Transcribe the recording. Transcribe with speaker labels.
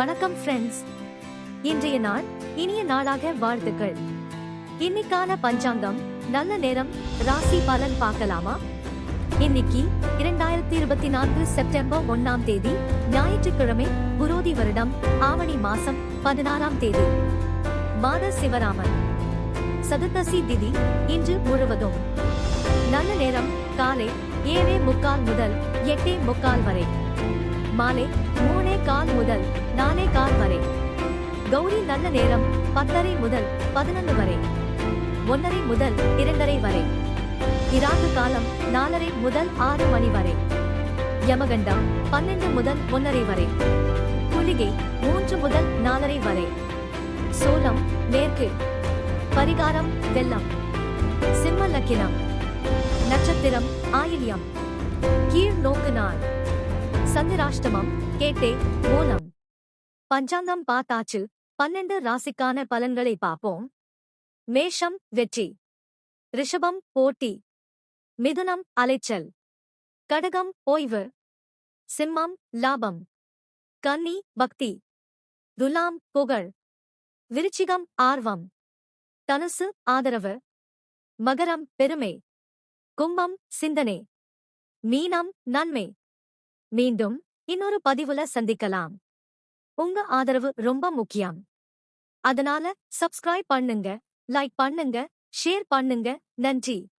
Speaker 1: வணக்கம் ஃப்ரெண்ட்ஸ் இன்றைய நாள் இனிய நாளாக வாழ்த்துக்கள். இன்னைக்கான பஞ்சாங்கம் நல்ல நேரம் ராசி பலன் பார்க்கலாமா? இன்னைக்கு இரண்டாயிரத்தி இருபத்தி நான்கு செப்டம்பர் ஒன்னாம் தேதி ஞாயிற்றுக்கிழமை குரோதி வருடம் ஆவணி மாசம் பதினாறாம் தேதி. மாத சிவராமன். சதுர்த்தசி திதி இன்று முழுவதும். நல்ல நேரம் காலை ஏழே முக்கால் முதல் எட்டே முக்கால் வரை. மாலை மூணே கால் முதல் நாலே கால் வரை. கௌரி நல்ல நேரம் பத்தரை முதல் பதினொன்று வரை. ஒன்னரை முதல் இரண்டரை வரை. இராகு காலம் நாலரை முதல் ஆறு மணி வரை. யமகண்டம் பன்னெண்டு முதல் ஒன்னரை வரை. குளிகை மூன்று முதல் நாலரை வரை. சோளம் மேற்கு. பரிகாரம் வெள்ளம். சிம்ம லக்கினம். நட்சத்திரம் ஆயில்யம். கீழ் நோக்கு நாள். சந்திராஷ்டமம் கேட்டே மூலம் பஞ்சாங்கம் பார்த்தாச்சு பன்னெண்டு ராசிக்கான பலன்களை பார்ப்போம். மேஷம் வெற்றி. ரிஷபம் போட்டி. மிதுனம் அலைச்சல். கடகம் ஓய்வு. சிம்மம் லாபம். கன்னி பக்தி. துலாம் புகழ். விருச்சிகம் ஆர்வம். தனுசு ஆதரவு. மகரம் பெருமை. கும்பம் சிந்தனை. மீனம் நன்மை. மீண்டும் இன்னொரு பதிவுல சந்திக்கலாம். உங்க ஆதரவு ரொம்ப முக்கியம். அதனால சப்ஸ்கிரைப் பண்ணுங்க லைக் பண்ணுங்க ஷேர் பண்ணுங்க. நன்றி.